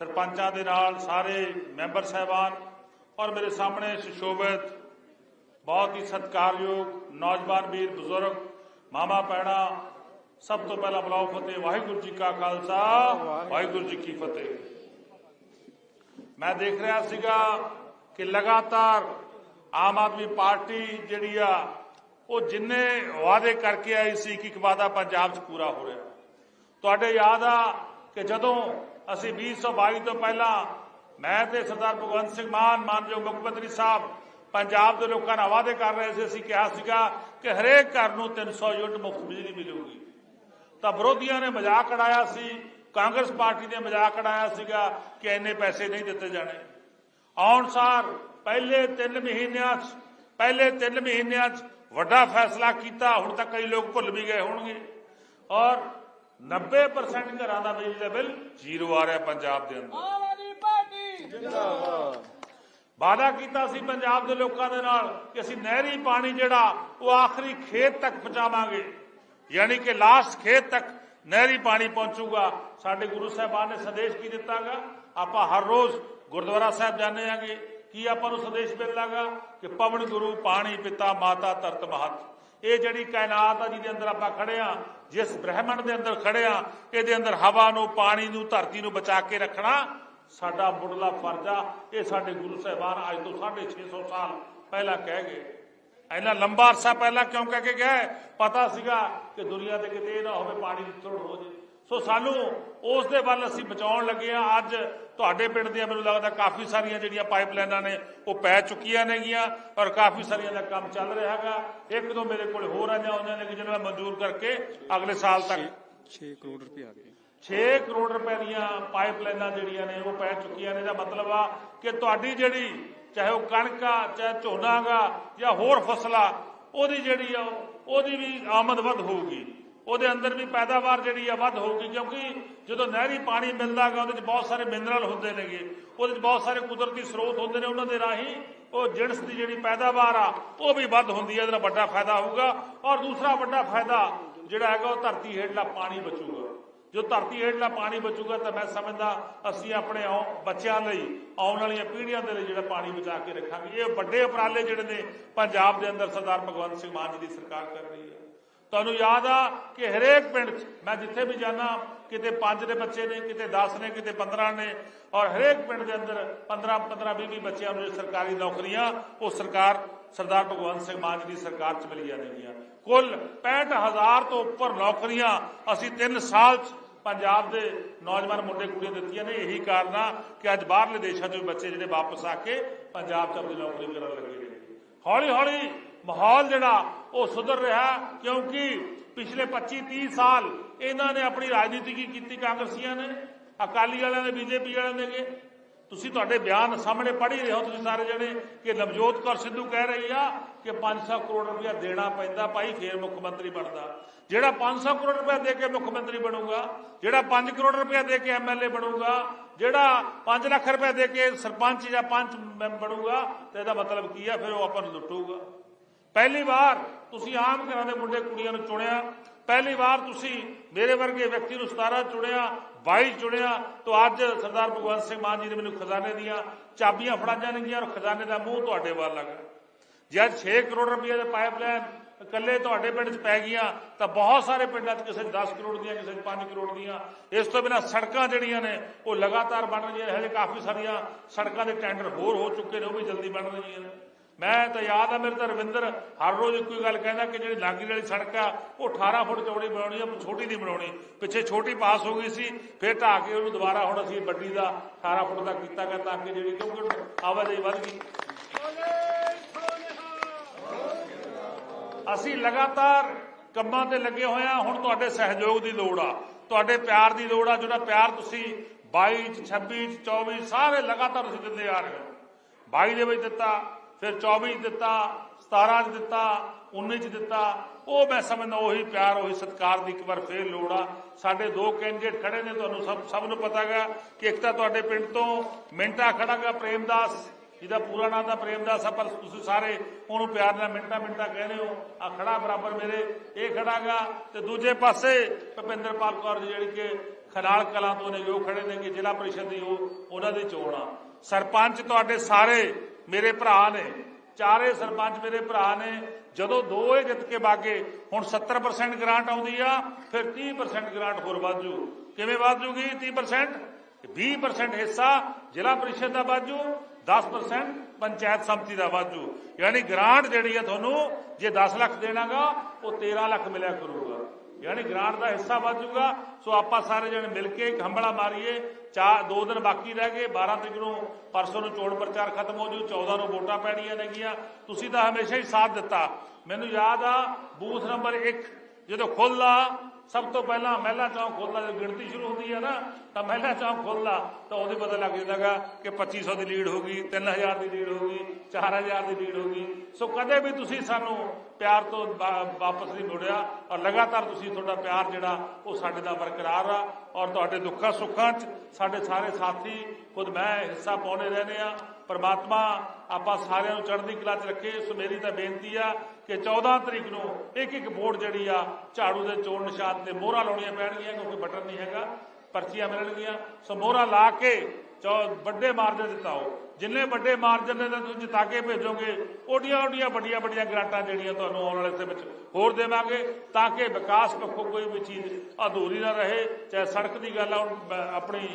ਸਰਪੰਚਾਂ ਦੇ ਨਾਲ ਸਾਰੇ ਮੈਂਬਰ ਸਾਹਿਬਾਨ ਔਰ ਮੇਰੇ ਸਾਹਮਣੇ ਸੁਸ਼ੋਭਿਤ, ਬਹੁਤ ਹੀ ਸਤਿਕਾਰਯੋਗ ਨੌਜਵਾਨ ਵੀਰ, ਬਜ਼ੁਰਗ, ਮਾਮਾ ਪੈਣਾ ਸਭ ਤੋਂ ਪਹਿਲਾਂ ਬਲਾਉ ਫਤਿਹ, ਵਾਹਿਗੁਰੂ ਜੀ ਕਾ ਖਾਲਸਾ, ਵਾਹਿਗੁਰੂ ਜੀ ਕੀ ਫਤਿਹ। ਮੈਂ ਦੇਖ ਰਿਹਾ ਸੀਗਾ ਕਿ ਲਗਾਤਾਰ ਆਮ ਆਦਮੀ ਪਾਰਟੀ ਜਿਹੜੀ ਆ, ਉਹ ਜਿੰਨੇ ਵਾਅਦੇ ਕਰਕੇ ਆਈ ਸੀ ਕਿ ਇੱਕ ਵਾਅਦਾ ਪੰਜਾਬ 'ਚ ਪੂਰਾ ਹੋ ਰਿਹਾ। ਤੁਹਾਡੇ ਯਾਦ ਆ ਕਿ ਜਦੋਂ ਅਸੀਂ 2022 ਤੋਂ ਪਹਿਲਾਂ ਮੈਂ ਤੇ ਸਰਦਾਰ ਭਗਵੰਤ ਸਿੰਘ ਮਾਨ, ਮਾਨਯੋਗ ਮੁੱਖ ਮੰਤਰੀ ਸਾਹਿਬ ਪੰਜਾਬ ਦੇ ਲੋਕਾਂ ਨਾਲ ਵਾਅਦੇ ਕਰ ਰਹੇ ਸੀ, ਅਸੀਂ ਕਿਹਾ ਸੀਗਾ ਕਿ ਹਰੇਕ ਘਰ ਨੂੰ 300 ਯੂਨਿਟ ਮੁਫਤ ਬਿਜਲੀ ਮਿਲੂਗੀ। ਤਾਂ ਵਿਰੋਧੀਆਂ ਨੇ ਮਜ਼ਾਕ ਉਡਾਇਆ ਸੀ, ਕਾਂਗਰਸ ਪਾਰਟੀ ਨੇ ਮਜ਼ਾਕ ਉਡਾਇਆ ਸੀਗਾ ਕਿ ਇੰਨੇ ਪੈਸੇ ਨਹੀਂ ਦਿੱਤੇ ਜਾਣੇ। ਆਉਣ ਸਾਰ ਪਹਿਲੇ 3 ਮਹੀਨਿਆਂ 'ਚ, ਪਹਿਲੇ 3 ਮਹੀਨਿਆਂ 'ਚ ਵੱਡਾ ਫੈਸਲਾ ਕੀਤਾ, ਹੁਣ ਤੱਕ ਕਈ ਲੋਕ ਭੁੱਲ ਵੀ ਗਏ ਹੋਣਗੇ। ਔਰ 90% ਘਰਾਂ ਦਾ ਬਿਜਲੀ ਦਾ ਬਿੱਲ ਜ਼ੀਰੋ ਆ ਰਿਹਾ ਪੰਜਾਬ ਦੇ ਅੰਦਰ। ਆਮ ਆਦਮੀ ਪਾਰਟੀ। ਵਾਅਦਾ ਕੀਤਾ ਸੀ ਪੰਜਾਬ ਦੇ ਲੋਕਾਂ ਦੇ ਨਾਲ ਕਿ ਅਸੀਂ ਨਹਿਰੀ ਪਾਣੀ ਜਿਹੜਾ ਉਹ ਆਖਰੀ ਖੇਤ ਤੱਕ ਪਹੁੰਚਾਵਾਂਗੇ। ਯਾਨੀ ਕਿ ਲਾਸਟ ਖੇਤ ਤੱਕ ਨਹਿਰੀ ਪਾਣੀ ਪਹੁੰਚੂਗਾ। ਸਾਡੇ ਗੁਰੂ ਸਾਹਿਬਾਨ ਨੇ ਸੰਦੇਸ਼ ਕੀ ਦਿੱਤਾਗਾ? ਆਪਾਂ ਹਰ ਰੋਜ਼ ਗੁਰਦੁਆਰਾ ਸਾਹਿਬ ਜਾਂਦੇ ਆਂਗੇ ਕੀ ਆਪਾਂ ਨੂੰ ਸੰਦੇਸ਼ ਮਿਲਦਾਗਾ? ਕਿ ਪਵਨ ਗੁਰੂ ਪਾਣੀ ਪਿਤਾ ਮਾਤਾ ਧਰਤ ਮਹਤ। ਇਹ ਜਿਹੜੀ ਕਾਇਨਾਤ ਆ ਜਿਹਦੇ ਅੰਦਰ ਆਪਾਂ ਖੜੇ ਆ, ਜਿਸ ਬ੍ਰਹਿਮੰਡ ਦੇ ਅੰਦਰ ਖੜੇ ਆ, ਇਹਦੇ ਅੰਦਰ ਹਵਾ ਨੂੰ, ਪਾਣੀ ਨੂੰ, ਧਰਤੀ ਨੂੰ ਬਚਾ ਕੇ ਰੱਖਣਾ, ਸਾਡਾ ਮੁੱਢਲਾ ਫਰਜ਼ ਆ। ਇਹ ਸਾਡੇ ਗੁਰੂ ਸਾਹਿਬਾਨ ਅੱਜ ਤੋਂ 650 ਸਾਲ ਪਹਿਲਾਂ ਕਹਿ ਗਏ। ਇੰਨਾ ਲੰਬਾ ਅਰਸਾ ਪਹਿਲਾਂ ਕਿਉਂ ਕਹਿ ਕੇ ਗਏ? ਪਤਾ ਸੀਗਾ ਕਿ ਦੁਨੀਆ ਤੇ ਕਿਤੇ ਇਹ ਨਾ ਹੋਵੇ ਪਾਣੀ ਦੀ ਥੋੜ ਹੋ ਜੇ। ਸੋ ਸਾਨੂੰ ਉਸ ਦੇ ਵੱਲ ਅਸੀਂ ਬਚਾਉਣ ਲੱਗੇ ਆ ਅੱਜ ਤੁਹਾਡੇ ਪਿੰਡ ਦੀਆਂ ਮੈਨੂੰ ਲੱਗਦਾ ਕਾਫੀ ਸਾਰੀਆਂ ਜਿਹੜੀਆਂ ਪਾਈਪਲਾਈਨਾਂ ਨੇ ਉਹ ਪੈ ਚੁੱਕੀਆਂ ਨੇਗੀਆਂ ਔਰ ਕਾਫੀ ਸਾਰੀਆਂ ਦਾ ਕੰਮ ਚੱਲ ਰਿਹਾ ਹੈਗਾ। ਇੱਕ ਦੋ ਮੇਰੇ ਕੋਲ ਹੋਰ ਆਈਆਂ ਆਉਂਦੀਆਂ ਨੇ ਕਿ ਜਿਹਨਾਂ ਮੈਂ ਮਨਜ਼ੂਰ ਕਰਕੇ ਅਗਲੇ ਸਾਲ ਤੱਕ 6 ਕਰੋੜ ਰੁਪਏ ਆ ਗਏ। 6 ਕਰੋੜ ਰੁਪਏ ਦੀਆਂ ਪਾਈਪਲਾਈਨਾਂ ਜਿਹੜੀਆਂ ਨੇ ਉਹ ਪੈ ਚੁੱਕੀਆਂ ਨੇ। ਦਾ ਮਤਲਬ ਆ ਕਿ ਤੁਹਾਡੀ ਜਿਹੜੀ ਚਾਹੇ ਉਹ ਕਣਕ ਆ ਚਾਹੇ ਝੋਨਾ ਗਾ ਜਾਂ ਹੋਰ ਫਸਲਾਂ ਉਹਦੀ ਜਿਹੜੀ ਆ ਉਹਦੀ ਵੀ ਆਮਦ ਵੱਧ ਹੋਊਗੀ। ਉਹਦੇ ਅੰਦਰ ਵੀ ਪੈਦਾਵਾਰ ਜਿਹੜੀ ਆ ਵੱਧ ਹੋਊਗੀ, ਕਿਉਂਕਿ ਜਦੋਂ ਨਹਿਰੀ ਪਾਣੀ ਮਿਲਦਾ ਗਾ ਉਹਦੇ ਵਿੱਚ ਬਹੁਤ ਸਾਰੇ ਮਿਨਰਲ ਹੁੰਦੇ ਨੇਗੇ। ਉਹਦੇ ਵਿੱਚ ਬਹੁਤ ਸਾਰੇ ਕੁਦਰਤੀ ਸਰੋਤ ਹੁੰਦੇ ਨੇ, ਉਹਨਾਂ ਦੇ ਰਾਹੀਂ ਉਹ ਜਿਣਸ ਦੀ ਜਿਹੜੀ ਪੈਦਾਵਾਰ ਆ, ਉਹ ਵੀ ਵੱਧ ਹੁੰਦੀ ਹੈ ਇਹਦਾ ਵੱਡਾ ਫਾਇਦਾ ਹੋਊਗਾ। ਔਰ ਦੂਸਰਾ ਵੱਡਾ ਫਾਇਦਾ ਜਿਹੜਾ ਹੈਗਾ, ਉਹ ਧਰਤੀ ਹੇਠਲਾ ਪਾਣੀ ਬਚੂਗਾ। ਜੋ ਧਰਤੀ ਹੇਠਲਾ ਪਾਣੀ ਬਚੂਗਾ, ਤਾਂ ਮੈਂ ਸਮਝਦਾ ਅਸੀਂ ਆਪਣੇ ਆਉ- ਬੱਚਿਆਂ ਲਈ, ਆਉਣ ਵਾਲੀਆਂ ਪੀੜ੍ਹੀਆਂ ਦੇ ਲਈ ਜਿਹੜਾ ਪਾਣੀ ਬਚਾ ਕੇ ਰੱਖਾਂਗੇ। ਇਹ ਵੱਡੇ ਉਪਰਾਲੇ ਜਿਹੜੇ ਨੇ ਪੰਜਾਬ ਦੇ ਅੰਦਰ ਸਰਦਾਰ ਭਗਵੰਤ ਸਿੰਘ ਮਾਨ ਜੀ ਦੀ ਸਰਕਾਰ ਕਰ ਰਹੀ ਹੈ। ਤੁਹਾਨੂੰ ਯਾਦ ਆ ਕਿ ਹਰੇਕ ਪਿੰਡ 'ਚ ਮੈਂ ਜਿੱਥੇ ਵੀ ਜਾਣਾ ਕਿਤੇ 5 ਦੇ ਬੱਚੇ ਨੇ, ਕਿਤੇ 10 ਨੇ, ਕਿਤੇ 15 ਨੇ, ਔਰ ਹਰੇਕ ਪਿੰਡ ਦੇ ਅੰਦਰ 15 15 20 20 ਬੱਚਿਆਂ ਨੂੰ ਸਰਕਾਰੀ ਨੌਕਰੀਆਂ, ਉਹ ਸਰਕਾਰ, ਸਰਦਾਰ ਭਗਵੰਤ ਸਿੰਘ ਮਾਨ ਦੀ ਸਰਕਾਰ 'ਚ ਮਿਲੀਆਂ ਨੇਗੀਆਂ। ਕੁੱਲ 65000 ਤੋਂ ਉੱਪਰ ਨੌਕਰੀਆਂ ਅਸੀਂ 3 ਸਾਲ 'ਚ ਪੰਜਾਬ ਦੇ ਨੌਜਵਾਨ ਮੁੰਡੇ ਕੁੜੀਆਂ ਦਿੱਤੀਆਂ ਨੇ। ਇਹੀ ਕਾਰਨ ਆ ਕਿ ਅੱਜ ਬਾਹਰਲੇ ਦੇਸ਼ਾਂ ਤੋਂ ਵੀ ਬੱਚੇ ਜਿਹੜੇ ਵਾਪਸ ਆ ਕੇ ਪੰਜਾਬ 'ਚ ਆਪਣੀ ਨੌਕਰੀ ਕਰਨ ਲੱਗੇ ਨੇ। ਹੌਲੀ ਹੌਲੀ ਮਾਹੌਲ ਜਿਹੜਾ ਉਹ ਸੁਧਰ ਰਿਹਾ ਕਿਉਂਕਿ ਪਿਛਲੇ 25 30 ਸਾਲ ਇਹਨਾਂ ਨੇ ਆਪਣੀ ਰਾਜਨੀਤੀ ਕੀ ਕੀਤੀ ਕਾਂਗਰਸੀਆਂ ਨੇ, ਅਕਾਲੀ ਵਾਲਿਆਂ ਨੇ, ਬੀਜੇਪੀ ਵਾਲਿਆਂ ਨੇ ਗੇ ਤੁਸੀਂ ਤੁਹਾਡੇ ਬਿਆਨ ਸਾਹਮਣੇ ਪੜ੍ਹ ਹੀ ਰਹੇ ਹੋ ਤੁਸੀਂ ਸਾਰੇ ਜਣੇ ਕਿ ਨਵਜੋਤ ਕੌਰ ਸਿੱਧੂ ਕਹਿ ਰਹੀ ਆ ਕਿ 500 ਕਰੋੜ ਰੁਪਇਆ ਦੇਣਾ ਪੈਂਦਾ ਭਾਈ, ਫੇਰ ਮੁੱਖ ਮੰਤਰੀ ਬਣਦਾ। ਜਿਹੜਾ 500 ਕਰੋੜ ਰੁਪਇਆ ਦੇ ਕੇ ਮੁੱਖ ਮੰਤਰੀ ਬਣੂਗਾ, ਜਿਹੜਾ 5 ਕਰੋੜ ਰੁਪਇਆ ਦੇ ਕੇ ਐਮਐਲਏ ਬਣੂਗਾ, ਜਿਹੜਾ 5 ਲੱਖ ਰੁਪਇਆ ਦੇ ਕੇ ਸਰਪੰਚ ਜਾਂ ਪੰਚ ਬਣੂਗਾ, ਤੇ ਇਹਦਾ ਮਤਲਬ ਕੀ ਆ? ਫਿਰ ਉਹ ਆਪਾਂ ਨੂੰ ਲੁੱਟੂਗਾ। ਪਹਿਲੀ ਵਾਰ ਤੁਸੀਂ ਆਮ ਘਰਾਂ ਦੇ ਮੁੰਡੇ ਕੁੜੀਆਂ ਨੂੰ ਚੁਣਿਆ, ਪਹਿਲੀ ਵਾਰ ਤੁਸੀਂ ਮੇਰੇ ਵਰਗੇ ਵਿਅਕਤੀ ਨੂੰ 17 ਚੁਣਿਆ 22 ਚੁਣਿਆ, ਤਾਂ ਅੱਜ ਸਰਦਾਰ ਭਗਵੰਤ ਸਿੰਘ ਮਾਨ ਜੀ ਨੇ ਮੈਨੂੰ ਖਜ਼ਾਨੇ ਦੀਆਂ ਚਾਬੀਆਂ ਫੜਾਈਆਂ ਨੇਗੀਆਂ ਔਰ ਖਜ਼ਾਨੇ ਦਾ ਮੂੰਹ ਤੁਹਾਡੇ ਵੱਲ ਲੱਗਾ। ਜੇ ਅੱਜ 6 ਕਰੋੜ ਰੁਪਏ ਦੇ ਪਾਈਪਲਾਈਨ ਇਕੱਲੇ ਤੁਹਾਡੇ ਪਿੰਡ 'ਚ ਪੈ ਗਈਆਂ, ਤਾਂ ਬਹੁਤ ਸਾਰੇ ਪਿੰਡਾਂ 'ਚ ਕਿਸੇ 'ਚ 10 ਕਰੋੜ ਦੀਆਂ, ਕਿਸੇ 'ਚ 5 ਕਰੋੜ ਦੀਆਂ, ਇਸ ਤੋਂ ਬਿਨਾਂ ਸੜਕਾਂ ਜਿਹੜੀਆਂ ਨੇ, ਉਹ ਲਗਾਤਾਰ ਬਣ ਰਹੀਆਂ ਨੇ, ਹਜੇ ਕਾਫੀ ਸਾਰੀਆਂ ਸੜਕਾਂ ਦੇ ਟੈਂਡਰ ਹੋਰ ਹੋ ਚੁੱਕੇ ਨੇ, ਉਹ ਵੀ ਜਲਦੀ ਬਣ ਰਹੀਆਂ ਨੇ। ਮੈਂ ਤਾਂ ਯਾਦ ਆ ਮੇਰੇ ਤਾਂ ਰਵਿੰਦਰ ਹਰ ਰੋਜ਼ ਇੱਕੋ ਹੀ ਗੱਲ ਕਹਿੰਦਾ ਕਿ ਜਿਹੜੀ ਲਾਂਗੀ ਵਾਲੀ ਸੜਕ ਆ, ਉਹ 18 ਫੁੱਟ ਚੌੜੀ ਬਣਾਉਣੀ ਆ ਛੋਟੀ ਨਹੀਂ ਬਣਾਉਣੀ। ਪਿੱਛੇ ਛੋਟੀ ਪਾਸ ਹੋ ਗਈ ਸੀ, ਫਿਰ ਢਾਹ ਕੇ ਉਹਨੂੰ ਦੁਬਾਰਾ ਹੁਣ ਅਸੀਂ ਵੱਡੀ ਦਾ 18 ਫੁੱਟ ਦਾ ਕੀਤਾ ਗਿਆ ਤਾਂ ਕਿ ਜਿਹੜੀ ਕਿਉਂਕਿ ਆਵਾਜਾਈ ਵੱਧ ਗਈ। ਅਸੀਂ ਲਗਾਤਾਰ ਕੰਮਾਂ ਤੇ ਲੱਗੇ ਹੋਏ ਆ, ਹੁਣ ਤੁਹਾਡੇ ਸਹਿਯੋਗ ਦੀ ਲੋੜ ਆ। ਤੁਹਾਡੇ ਪਿਆਰ ਦੀ ਲੋੜ ਆ, ਜਿਹੜਾ ਪਿਆਰ ਤੁਸੀਂ 22 ਚ 26 ਚ 24 ਸਾਰੇ ਲਗਾਤਾਰ ਤੁਸੀਂ ਦਿੰਦੇ ਆ ਰਹੇ ਹੋ। 22 ਦੇ ਵਿੱਚ ਦਿੱਤਾ ਫਿਰ 24 ਚ ਦਿੱਤਾ 17 ਚ ਦਿੱਤਾ 19 ਚ ਦਿੱਤਾ। ਉਹ ਮੈਂ ਸਮਝਦਾ ਉਹੀ ਪਿਆਰ, ਉਹੀ ਸਤਿਕਾਰ ਦੀ ਇੱਕ ਵਾਰ ਫੇਰ ਲੋੜ ਆ। ਸਾਡੇ ਦੋ ਕੈਂਡੀਡੇਟ ਖੜੇ ਨੇ, ਤੁਹਾਨੂੰ ਸਭ ਸਭ ਨੂੰ ਪਤਾਗਾ ਕਿ ਇੱਕ ਤਾਂ ਤੁਹਾਡੇ ਪਿੰਡ ਤੋਂ ਮਿੰਟਾ ਖੜਾਗਾ ਪ੍ਰੇਮਦਾਸ, ਜਿਹਦਾ ਪੂਰਾ ਨਾਮ ਤਾਂ ਪ੍ਰੇਮਦਾਸ ਆ, ਪਰ ਤੁਸੀਂ ਸਾਰੇ ਉਹਨੂੰ ਪਿਆਰ ਨਾਲ ਮਿੰਟਾ ਮਿੰਟਾ ਕਹਿੰਦੇ ਹੋ। ਆ ਖੜਾ ਬਰਾਬਰ ਮੇਰੇ, ਇਹ ਖੜਾਗਾ। ਤੇ ਦੂਜੇ ਪਾਸੇ ਭਪਿੰਦਰਪਾਲ ਕੌਰ ਜਿਹੜੀ ਕਿ ਖਨਾਲ ਕਲਾਂ ਤੋਂ ਨੇ ਉਹ ਖੜੇ ਨੇ ਕਿ ਜ਼ਿਲ੍ਹਾ ਪਰਿਸ਼ਦ ਦੀ ਉਹ, ਉਹਨਾਂ ਦੀ ਚੋਣ ਆ। ਸਰਪੰਚ ਤੁਹਾਡੇ ਸਾਰੇ ਮੇਰੇ ਭਰਾ ਨੇ, ਚਾਰੇ ਸਰਪੰਚ ਮੇਰੇ ਭਰਾ ਨੇ, ਜਦੋਂ ਦੋ ਇਹ ਜਿੱਤ ਕੇ ਬਾਗੇ, ਹੁਣ 70% ਗ੍ਰਾਂਟ ਆਉਂਦੀ ਆ, ਫਿਰ 30% ਗ੍ਰਾਂਟ ਹੋਰ ਵਾਧੂ ਕਿਵੇਂ ਵਾਧੂਗੀ 30% 20% ਹਿੱਸਾ ਜ਼ਿਲ੍ਹਾ ਪਰਿਸ਼ਦ ਦਾ ਵਾਧੂ 10% ਪੰਚਾਇਤ ਸਮਿਤੀ ਦਾ ਵਾਧੂ ਯਾਨੀ ਗ੍ਰਾਂਟ ਜਿਹੜੀ ਆ ਤੁਹਾਨੂੰ, ਜੇ 10 ਲੱਖ ਦੇਣਾਗਾ, ਉਹ 13 ਲੱਖ ਮਿਲਿਆ ਕਰੂ ਯਾਨੀ ਗ੍ਰਾਂਟ ਦਾ ਹਿੱਸਾ ਵੱਧ ਵਾਧੂਗਾ ਸੋ ਆਪਾਂ ਸਾਰੇ ਜਣੇ ਮਿਲ ਕੇ ਇੱਕ ਹੰਬਲਾ ਮਾਰੀਏ। ਚਾਰ, ਦੋ ਦਿਨ ਬਾਕੀ ਰਹਿ ਗਏ। 12 ਤਰੀਕ ਨੂੰ ਪਰਸੋਂ ਨੂੰ ਚੋਣ ਪ੍ਰਚਾਰ ਖਤਮ ਹੋ ਜੂ। 14 ਨੂੰ ਵੋਟਾਂ ਪੈਣੀਆਂ ਨੇਗੀਆਂ। ਤੁਸੀਂ ਤਾਂ ਹਮੇਸ਼ਾ ਹੀ ਸਾਥ ਦਿੱਤਾ। ਮੈਨੂੰ ਯਾਦ ਆ, ਬੂਥ ਨੰਬਰ 1 ਜਦੋਂ ਖੁੱਲ੍ਹਾ ਸਭ ਤੋਂ ਪਹਿਲਾਂ ਮਹਿਲਾ ਚੌਂਕ ਖੁੱਲ੍ਹਾ ਜਦੋਂ ਗਿਣਤੀ ਸ਼ੁਰੂ ਹੁੰਦੀ ਹੈ ਨਾ, ਤਾਂ ਮਹਿਲਾ ਚੌਂਕ ਖੁੱਲ੍ਹਾ ਤਾਂ ਉਹਦੇ ਪਤਾ ਲੱਗ ਜਾਂਦਾਗਾ ਕਿ 2500 ਦੀ ਲੀਡ ਹੋ ਗਈ 3000 ਦੀ ਲੀਡ ਹੋ ਗਈ 4000 ਦੀ ਲੀਡ ਹੋ ਗਈ। ਸੋ ਕਦੇ ਵੀ ਤੁਸੀਂ ਸਾਨੂੰ ਪਿਆਰ ਤੋਂ ਵਾਪਸ ਨਹੀਂ ਮੁੜਿਆ ਔਰ ਲਗਾਤਾਰ ਤੁਸੀਂ ਤੁਹਾਡਾ ਪਿਆਰ ਜਿਹੜਾ, ਉਹ ਸਾਡੇ ਦਾ ਬਰਕਰਾਰ ਆ ਔਰ ਤੁਹਾਡੇ ਦੁੱਖਾਂ ਸੁੱਖਾਂ 'ਚ ਸਾਡੇ ਸਾਰੇ ਸਾਥੀ, ਖੁਦ ਮੈਂ ਹਿੱਸਾ ਪਾਉਣੇ ਰਹਿੰਦੇ ਆ। ਪਰਮਾਤਮਾ, ਆਪਾਂ ਸਾਰਿਆਂ ਨੂੰ ਚੜ੍ਹਦੀ ਕਲਾ 'ਚ ਰੱਖੇ, ਸੋ ਮੇਰੀ ਤਾਂ ਬੇਨਤੀ ਆ ਕਿ 14 ਤਰੀਕ ਨੂੰ ਇੱਕ ਇੱਕ ਵੋਟ ਜਿਹੜੀ ਆ, ਝਾੜੂ ਦੇ ਚੋਣ ਨਿਸ਼ਾਨ ਤੇ ਮੋਹਰਾਂ ਲਾਉਣੀਆਂ ਪੈਣਗੀਆਂ, ਕਿਉਂਕਿ ਬਟਨ ਨਹੀਂ ਹੈਗਾ, ਪਰਚੀਆਂ ਮਿਲਣਗੀਆਂ। ਸੋ ਮੋਹਰਾ ਲਾ ਕੇ ਵੱਡੇ ਮਾਰਜਨ ਜਿਤਾਓ ਜਿੰਨੇ ਵੱਡੇ ਮਾਰਜਨ ਨੇ ਤੁਸੀਂ ਜਿਤਾ ਕੇ ਭੇਜੋਗੇ ਓਡੀਆਂ ਓਡੀਆਂ ਵੱਡੀਆਂ ਵੱਡੀਆਂ ਗ੍ਰਾਂਟਾਂ ਜਿਹੜੀਆਂ ਤੁਹਾਨੂੰ ਆਉਣ ਵਾਲੇ ਸਮੇਂ ਵਿੱਚ ਹੋਰ ਦੇਵਾਂਗੇ, ਤਾਂ ਕਿ ਵਿਕਾਸ ਪੱਖੋਂ ਕੋਈ ਵੀ ਚੀਜ਼ ਅਧੂਰੀ ਨਾ ਰਹੇ, ਚਾਹੇ ਸੜਕ ਦੀ ਗੱਲ ਆ ਆਪਣੀ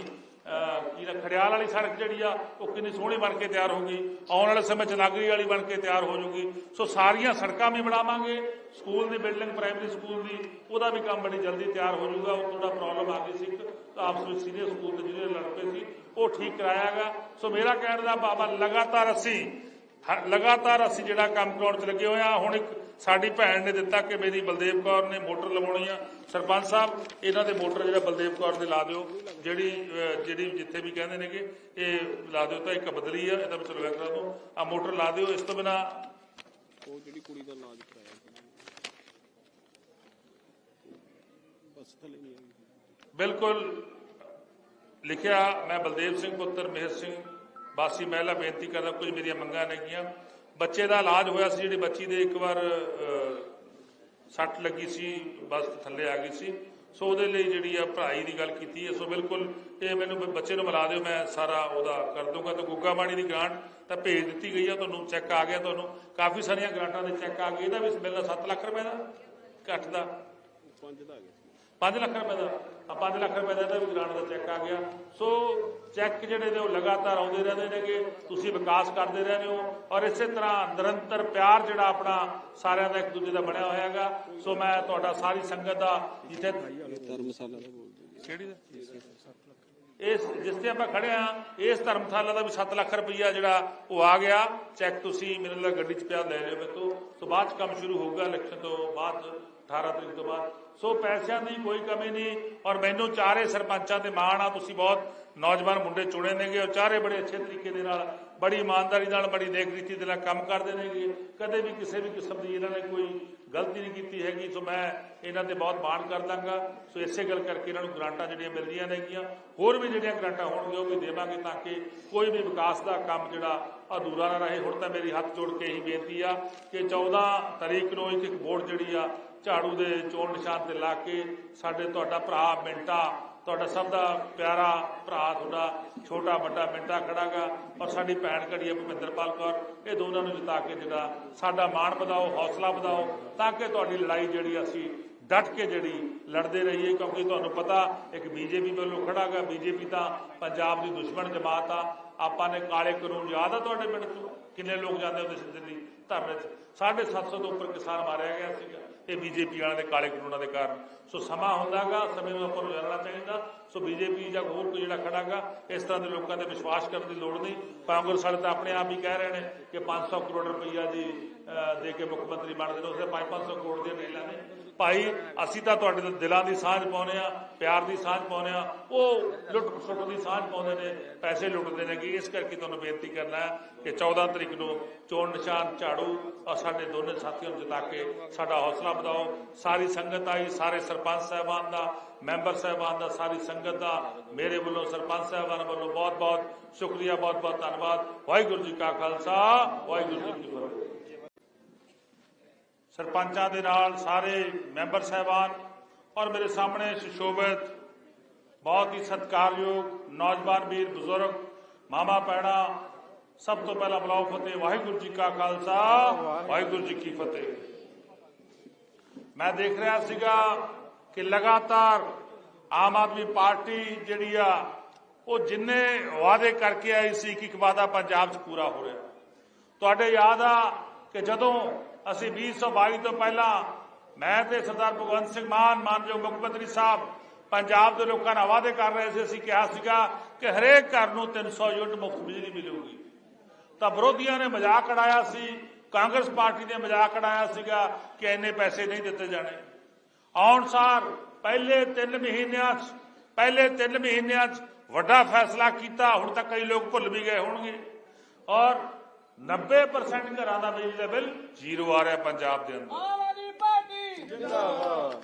ਅਹ, ਕੀ ਨਾ ਖੜਿਆਲ ਵਾਲੀ ਸੜਕ ਜਿਹੜੀ ਆ ਉਹ ਕਿੰਨੀ ਸੋਹਣੀ ਬਣ ਕੇ ਤਿਆਰ ਹੋ ਗਈ। ਆਉਣ ਵਾਲੇ ਸਮੇਂ ਚ ਨਾਗਰੀ ਵਾਲੀ ਬਣ ਕੇ ਤਿਆਰ ਹੋ ਜੂਗੀ। ਸੋ ਸਾਰੀਆਂ ਸੜਕਾਂ ਵੀ ਬਣਾਵਾਂਗੇ। ਸਕੂਲ ਦੀ ਬਿਲਡਿੰਗ ਪ੍ਰਾਇਮਰੀ ਸਕੂਲ ਦੀ ਉਹਦਾ ਵੀ ਕੰਮ ਬੜੀ ਜਲਦੀ ਤਿਆਰ ਹੋ ਜਾਊਗਾ ਉਹ ਥੋੜਾ ਪ੍ਰੋਬਲਮ ਆ ਗਈ ਸੀ ਇੱਕ। ਆਪਸ ਵਿੱਚ ਸੀਨੀਅਰ ਸਕੂਲ ਦੇ ਜਿਹੜੇ ਲੜ ਪਏ ਸੀ ਉਹ ਠੀਕ ਕਰਾਇਆਗਾ ਸੋ ਮੇਰਾ ਕਹਿਣ ਦਾ ਬਾਬਾ ਲਗਾਤਾਰ ਅਸੀਂ ਲਗਾਤਾਰ ਅਸੀਂ ਜਿਹੜਾ ਕੰਮ ਕਰਾਉਣ ਚ ਲੱਗੇ ਹੋਏ ਆ ਹੁਣ ਇੱਕ ਸਾਡੀ ਭੈਣ ਨੇ ਦਿੱਤਾ ਕਿ ਮੇਰੀ ਬਲਦੇਵ ਕੌਰ ਨੇ ਮੋਟਰ ਲਵਾਉਣੀ ਆ ਸਰਪੰਚ ਸਾਹਿਬ, ਇਹਨਾਂ ਦੇ ਮੋਟਰ ਜਿਹੜਾ ਬਲਦੇਵ ਕੌਰ ਦੇ ਲਾ ਦਿਓ। ਜਿਹੜੀ ਜਿਹੜੀ ਜਿੱਥੇ ਵੀ ਕਹਿੰਦੇ ਨੇਗੇ, ਇਹ ਲਾ ਦਿਓ ਤਾਂ ਇੱਕ ਬਦਲੀ ਆ, ਇਹਦਾ ਵਿੱਚ ਲਗਾ ਦਿਓ ਆ ਮੋਟਰ ਲਾ ਦਿਓ ਇਸ ਤੋਂ ਬਿਨਾ। ਉਹ ਜਿਹੜੀ ਕੁੜੀ ਦਾ ਇਲਾਜ ਕਰਾਇਆ ਬਸ ਥੱਲੇ ਨਹੀਂ ਬਿਲਕੁਲ। ਲਿਖਿਆ, ਮੈਂ ਬਲਦੇਵ ਸਿੰਘ ਪੁੱਤਰ, ਮਿਹਰ ਸਿੰਘ ਬਾਸੀ ਮਹਿਲਾ ਬੇਨਤੀ ਕਰਦਾ, ਕੁਝ ਮੇਰੀਆਂ ਮੰਗਾਂ ਨੇਗੀਆਂ। ਬੱਚੇ ਦਾ ਇਲਾਜ ਹੋਇਆ ਸੀ, ਜਿਹੜੀ ਬੱਚੀ ਦੇ ਇੱਕ ਵਾਰ ਸੱਟ ਲੱਗੀ ਸੀ, ਬਸ ਥੱਲੇ ਆ ਗਈ ਸੀ। ਸੋ ਉਹਦੇ ਲਈ ਜਿਹੜੀ ਆ ਪੜ੍ਹਾਈ ਦੀ ਗੱਲ ਕੀਤੀ ਹੈ। ਸੋ ਬਿਲਕੁਲ ਇਹ ਮੈਨੂੰ ਬੱਚੇ ਨੂੰ ਮਿਲਾ ਦਿਓ, ਮੈਂ ਸਾਰਾ ਉਹਦਾ ਕਰ ਦੂੰਗਾ ਤੇ ਗੁੱਗਾ ਬਾਣੀ ਦੀ ਗ੍ਰਾਂਟ ਤਾਂ ਭੇਜ ਦਿੱਤੀ ਗਈ ਆ, ਤੁਹਾਨੂੰ ਚੈੱਕ ਆ ਗਿਆ ਤੁਹਾਨੂੰ। ਕਾਫੀ ਸਾਰੀਆਂ ਗ੍ਰਾਂਟਾਂ ਦੇ ਚੈੱਕ ਆ ਗਏ। ਇਹਦਾ ਵੀ ਮਿਲਦਾ 7 ਲੱਖ ਰੁਪਏ ਦਾ ਘੱਟ ਦਾ। ਪੰਜ ਦਾ ਆ ਗਿਆ। 5 ਲੱਖ ਰੁਪਏ ਦਾ ਆ 5 ਲੱਖ ਰੁਪਏ ਦਾ ਇਹਦਾ ਵੀ ਗ੍ਰਾਂਟ ਦਾ ਚੈੱਕ ਆ ਗਿਆ। ਸੋ ਚੈੱਕ ਜਿਹੜੇ ਨੇ ਉਹ ਲਗਾਤਾਰ ਆਉਂਦੇ ਰਹਿੰਦੇ ਨੇਗੇ ਤੁਸੀਂ ਵਿਕਾਸ ਕਰਦੇ ਰਹਿੰਦੇ ਹੋ ਔਰ ਇਸੇ ਤਰ੍ਹਾਂ ਨਿਰੰਤਰ ਪਿਆਰ ਜਿਹੜਾ ਆਪਣਾ ਸਾਰਿਆਂ ਦਾ ਇੱਕ ਦੂਜੇ ਦਾ ਬਣਿਆ ਹੋਇਆ ਹੈਗਾ। ਸੋ ਮੈਂ ਤੁਹਾਡਾ ਸਾਰੀ ਸੰਗਤ ਦਾ ਜਿੱਥੇ ਧਰਮਸ਼ਾਲਾ ਕਿਹੜੀ ਦਾ? ਇਸ ਜਿਸ ਤੇ ਆਪਾਂ ਖੜੇ ਆ, ਇਸ ਧਰਮਸ਼ਾਲਾ ਦਾ ਵੀ 7 ਲੱਖ ਰੁਪਈਆ ਜਿਹੜਾ ਉਹ ਆ ਗਿਆ। ਚੈੱਕ ਤੁਸੀਂ ਮੇਰੇ ਨਾਲ ਗੱਡੀ 'ਚ ਪਿਆ, ਲੈ ਲਿਓ ਮੇਰੇ ਤੋਂ। ਸੋ ਬਾਅਦ 'ਚ ਕੰਮ ਸ਼ੁਰੂ ਹੋਊਗਾ ਇਲੈਕਸ਼ਨ ਤੋਂ ਬਾਅਦ 18 ਤਰੀਕ ਤੋਂ ਬਾਅਦ। ਸੋ ਪੈਸਿਆਂ ਦੀ ਕੋਈ ਕਮੀ ਨਹੀਂ ਔਰ ਮੈਨੂੰ ਚਾਰੇ ਸਰਪੰਚਾਂ ਤੇ ਮਾਣ ਆ, ਤੁਸੀਂ ਬਹੁਤ ਨੌਜਵਾਨ ਮੁੰਡੇ ਚੁਣੇ ਨੇਗੇ ਔਰ ਚਾਰੇ ਬੜੇ ਅੱਛੇ ਤਰੀਕੇ ਦੇ ਨਾਲ ਬੜੀ ਇਮਾਨਦਾਰੀ ਨਾਲ, ਬੜੀ ਨੇਕ ਰੀਤੀ ਦੇ ਨਾਲ ਕੰਮ ਕਰਦੇ ਨੇਗੇ ਕਦੇ ਵੀ ਕਿਸੇ ਵੀ ਕਿਸਮ ਦੀ ਇਹਨਾਂ ਨੇ ਕੋਈ ਗਲਤੀ ਨਹੀਂ ਕੀਤੀ ਹੈਗੀ, ਸੋ ਮੈਂ ਇਹਨਾਂ ਤੇ ਬਹੁਤ ਮਾਣ ਕਰ ਦਾਂਗਾ ਸੋ ਇਸੇ ਗੱਲ ਕਰਕੇ ਇਹਨਾਂ ਨੂੰ ਗ੍ਰਾਂਟਾਂ ਜਿਹੜੀਆਂ ਮਿਲਦੀਆਂ ਨੇਗੀਆਂ ਹੋਰ ਵੀ ਜਿਹੜੀਆਂ ਗ੍ਰਾਂਟਾਂ ਹੋਣਗੀਆਂ, ਉਹ ਵੀ ਦੇਵਾਂਗੇ ਤਾਂ ਕਿ ਕੋਈ ਵੀ ਵਿਕਾਸ ਦਾ ਕੰਮ ਜਿਹੜਾ ਅਧੂਰਾ ਨਾ ਰਹੇ। ਹੁਣ ਤਾਂ ਮੇਰੀ ਹੱਥ ਜੋੜ ਕੇ ਇਹੀ ਬੇਨਤੀ ਆ ਕਿ 14 ਤਰੀਕ ਨੂੰ ਇੱਕ ਇੱਕ ਬੋਰਡ ਜਿਹੜੀ ਆ ਝਾੜੂ ਦੇ ਚੋਣ ਨਿਸ਼ਾਨ ਤੇ ਲਾ ਕੇ ਸਾਡੇ ਤੁਹਾਡਾ ਭਰਾ ਮਿੰਟਾ ਤੁਹਾਡਾ ਸਭ ਦਾ ਪਿਆਰਾ ਭਰਾ ਤੁਹਾਡਾ ਛੋਟਾ ਵੱਡਾ ਮਿੰਟਾ ਖੜਾਗਾ ਔਰ ਸਾਡੀ ਭੈਣ ਘੜੀ ਆ ਭੁਪਿੰਦਰਪਾਲ ਕੌਰ, ਇਹ ਦੋਨਾਂ ਨੂੰ ਜਿਤਾ ਕੇ ਜਿਹੜਾ ਸਾਡਾ ਮਾਣ ਵਧਾਓ, ਹੌਸਲਾ ਵਧਾਓ ਤਾਂ ਕਿ ਤੁਹਾਡੀ ਲੜਾਈ ਜਿਹੜੀ ਅਸੀਂ ਡਟ ਕੇ ਜਿਹੜੀ ਲੜਦੇ ਰਹੀਏ ਕਿਉਂਕਿ ਤੁਹਾਨੂੰ ਪਤਾ ਇੱਕ ਬੀਜੇਪੀ ਵੱਲੋਂ ਖੜਾ ਖੜਾਗਾ, ਬੀਜੇਪੀ ਤਾਂ ਪੰਜਾਬ ਦੀ ਦੁਸ਼ਮਣ ਜਮਾਤ ਆ। ਆਪਾਂ ਨੇ ਕਾਲੇ ਕਾਨੂੰਨ ਯਾਦ ਆ ਤੁਹਾਡੇ ਪਿੰਡ ਤੋਂ? ਕਿੰਨੇ ਲੋਕ ਜਾਂਦੇ ਹੁੰਦੇ ਸੀ ਦਿੱਲੀ ਧਰਨੇ 'ਚ? 750 ਤੋਂ ਉੱਪਰ ਕਿਸਾਨ ਮਾਰਿਆ ਗਿਆ ਸੀਗਾ ਇਹ ਬੀਜੇਪੀ ਵਾਲਿਆਂ ਦੇ ਕਾਲੇ ਕਾਨੂੰਨਾਂ ਦੇ ਕਾਰਨ। ਸੋ ਸਮਾਂ ਹੁੰਦਾਗਾ, ਸਮੇਂ ਨੂੰ ਆਪਾਂ ਨੂੰ ਜਾਣਨਾ ਚਾਹੀਦਾ। ਸੋ ਬੀਜੇਪੀ ਜਾਂ ਹੋਰ ਕੋਈ ਜਿਹੜਾ ਖੜਾਗਾ, ਇਸ ਤਰ੍ਹਾਂ ਦੇ ਲੋਕਾਂ ਤੇ ਵਿਸ਼ਵਾਸ ਕਰਨ ਦੀ ਲੋੜ ਨਹੀਂ। ਕਾਂਗਰਸ ਵਾਲੇ ਤਾਂ ਆਪਣੇ ਆਪ ਹੀ ਕਹਿ ਰਹੇ ਨੇ ਕਿ 500 ਕਰੋੜ ਰੁਪਈਆ ਜੀ ਦੇ ਕੇ ਮੁੱਖ ਮੰਤਰੀ ਬਣਦੇ ਨੇ ਉਸੇ 5-500 ਕਰੋੜ ਦੀਆਂ ਡੀਲਾਂ ਨੇ। ਭਾਈ, ਅਸੀਂ ਤਾਂ ਤੁਹਾਡੇ ਦਿਲਾਂ ਦੀ ਸਾਂਝ ਪਾਉਨੇ ਆ ਪਿਆਰ ਦੀ ਸਾਂਝ ਪਾਉਨੇ ਆ ਉਹ ਲੁੱਟ ਖਸੁੱਟ ਦੀ ਸਾਂਝ ਪਾਉਂਦੇ ਨੇ, ਪੈਸੇ ਲੁੱਟਦੇ ਨੇ ਕਿ ਇਸ ਕਰਕੇ ਤੁਹਾਨੂੰ ਬੇਨਤੀ ਕਰਨਾ ਕਿ 14 ਤਰੀਕ ਨੂੰ ਚੋਣ ਨਿਸ਼ਾਨ ਝਾੜੂ, ਔਰ ਸਾਡੇ ਦੋਨੇ ਸਾਥੀਆਂ ਨੂੰ ਜਿਤਾ ਕੇ ਸਾਡਾ ਹੌਸਲਾ ਵਧਾਓ। ਸਾਰੀ ਸੰਗਤ ਆਈ, ਸਾਰੇ ਸਰਪੰਚ ਸਾਹਿਬਾਨ ਦਾ, ਮੈਂਬਰ ਸਾਹਿਬਾਨ ਦਾ, ਸਾਰੀ ਸੰਗਤ ਦਾ, ਮੇਰੇ ਵੱਲੋਂ ਸਰਪੰਚ ਸਾਹਿਬਾਨ ਵੱਲੋਂ ਬਹੁਤ ਬਹੁਤ ਸ਼ੁਕਰੀਆ ਬਹੁਤ ਬਹੁਤ ਧੰਨਵਾਦ। ਵਾਹਿਗੁਰੂ ਜੀ ਕਾ ਖਾਲਸਾ, ਵਾਹਿਗੁਰੂ ਜੀ ਕੀ ਫਤਿਹ। ਸਰਪੰਚਾਂ ਦੇ ਨਾਲ ਸਾਰੇ ਮੈਂਬਰ ਸਾਹਿਬਾਨ ਔਰ ਮੇਰੇ ਸਾਹਮਣੇ ਸੁਸ਼ੋਭਿਤ, ਬਹੁਤ ਹੀ ਸਤਿਕਾਰਯੋਗ ਨੌਜਵਾਨ ਵੀਰ, ਬਜ਼ੁਰਗ, ਮਾਮਾ ਪੈਣਾ ਸਭ ਤੋਂ ਪਹਿਲਾਂ ਬਲਾਉ ਫਤਿਹ, ਵਾਹਿਗੁਰੂ ਜੀ ਕਾ ਖਾਲਸਾ, ਵਾਹਿਗੁਰੂ ਜੀ ਕੀ ਫਤਿਹ। ਮੈਂ ਦੇਖ ਰਿਹਾ ਸੀਗਾ ਕਿ ਲਗਾਤਾਰ ਆਮ ਆਦਮੀ ਪਾਰਟੀ ਜਿਹੜੀ ਆ, ਉਹ ਜਿੰਨੇ ਵਾਅਦੇ ਕਰਕੇ ਆਈ ਸੀ ਕਿ ਇੱਕ ਵਾਅਦਾ ਪੰਜਾਬ 'ਚ ਪੂਰਾ ਹੋ ਰਿਹਾ। ਤੁਹਾਡੇ ਯਾਦ ਆ ਕਿ ਜਦੋਂ ਅਸੀਂ 2022 ਤੋਂ ਪਹਿਲਾਂ ਮੈਂ ਤੇ ਸਰਦਾਰ ਭਗਵੰਤ ਸਿੰਘ ਮਾਨ ਮਾਨਯੋਗ ਮੁੱਖ ਮੰਤਰੀ ਸਾਹਿਬ ਪੰਜਾਬ ਦੇ ਲੋਕਾਂ ਨਾਲ ਵਾਅਦੇ ਕਰ ਰਹੇ ਸੀ ਅਸੀਂ ਕਿਹਾ ਸੀਗਾ ਕਿ ਹਰੇਕ ਘਰ ਨੂੰ 300 ਯੂਨਿਟ ਮੁਫਤ ਬਿਜਲੀ ਮਿਲੂਗੀ ਤਾਂ ਵਿਰੋਧੀਆਂ ਨੇ ਮਜ਼ਾਕ ਉਡਾਇਆ ਸੀ ਕਾਂਗਰਸ ਪਾਰਟੀ ਨੇ ਮਜ਼ਾਕ ਉਡਾਇਆ ਸੀਗਾ ਕਿ ਇੰਨੇ ਪੈਸੇ ਨਹੀਂ ਦਿੱਤੇ ਜਾਣੇ ਆਉਣ ਸਾਰ ਪਹਿਲੇ 3 ਮਹੀਨਿਆਂ 'ਚ ਪਹਿਲੇ 3 ਮਹੀਨਿਆਂ 'ਚ ਵੱਡਾ ਫੈਸਲਾ ਕੀਤਾ ਹੁਣ ਤੱਕ ਕਈ ਲੋਕ ਭੁੱਲ ਵੀ ਗਏ ਹੋਣਗੇ ਔਰ 90% ਘਰਾਂ ਦਾ ਬਿਜਲੀ ਦਾ ਬਿੱਲ ਜ਼ੀਰੋ ਆ ਰਿਹਾ ਪੰਜਾਬ ਦੇ ਅੰਦਰ। ਆਮ ਆਦਮੀ ਪਾਰਟੀ! ਜਿੰਦਾਬਾਦ।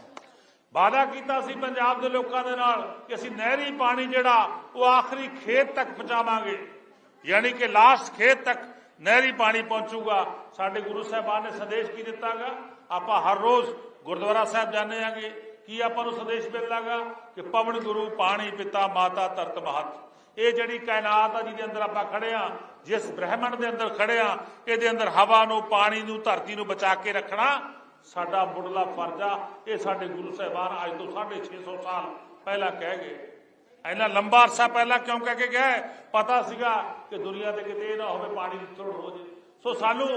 ਵਾਅਦਾ ਕੀਤਾ ਸੀ ਪੰਜਾਬ ਦੇ ਲੋਕਾਂ ਦੇ ਨਾਲ ਕਿ ਅਸੀਂ ਨਹਿਰੀ ਪਾਣੀ ਜਿਹੜਾ ਉਹ ਆਖਰੀ ਖੇਤ ਤੱਕ ਪਹੁੰਚਾਵਾਂਗੇ। ਯਾਨੀ ਕਿ ਲਾਸਟ ਖੇਤ ਤੱਕ ਨਹਿਰੀ ਪਾਣੀ ਪਹੁੰਚੂਗਾ। ਸਾਡੇ ਗੁਰੂ ਸਾਹਿਬਾਨ ਨੇ ਸੰਦੇਸ਼ ਕੀ ਦਿੱਤਾਗਾ ਆਪਾਂ ਹਰ ਰੋਜ਼ ਗੁਰਦੁਆਰਾ ਸਾਹਿਬ ਜਾਂਦੇ ਆਂਗੇ ਕੀ ਆਪਾਂ ਨੂੰ ਸੰਦੇਸ਼ ਮਿਲਦਾਗਾ ਕਿ ਪਵਨ ਗੁਰੂ ਪਾਣੀ ਪਿਤਾ ਮਾਤਾ ਧਰਤ ਮਹਤ। ਇਹ ਜਿਹੜੀ ਕਾਇਨਾਤ ਆ ਜਿਹਦੇ ਅੰਦਰ ਆਪਾਂ ਖੜੇ ਆ, ਜਿਸ ਬ੍ਰਹਿਮੰਡ ਦੇ ਅੰਦਰ ਖੜੇ ਆ, ਇਹਦੇ ਅੰਦਰ ਹਵਾ ਨੂੰ, ਪਾਣੀ ਨੂੰ, ਧਰਤੀ ਨੂੰ ਬਚਾ ਕੇ ਰੱਖਣਾ, ਸਾਡਾ ਮੁੱਢਲਾ ਫਰਜ਼ ਆ। ਇਹ ਸਾਡੇ ਗੁਰੂ ਸਾਹਿਬਾਨ ਅੱਜ ਤੋਂ 650 ਸਾਲ ਪਹਿਲਾਂ ਕਹਿ ਗਏ। ਇੰਨਾ ਲੰਬਾ ਅਰਸਾ ਪਹਿਲਾਂ ਕਿਉਂ ਕਹਿ ਕੇ ਗਏ ਪਤਾ ਸੀਗਾ ਕਿ ਦੁਨੀਆ ਤੇ ਕਿਤੇ ਇਹ ਨਾ ਹੋਵੇ ਪਾਣੀ ਦੀ ਥੋੜ ਹੋ ਜੇ। ਸੋ ਸਾਨੂੰ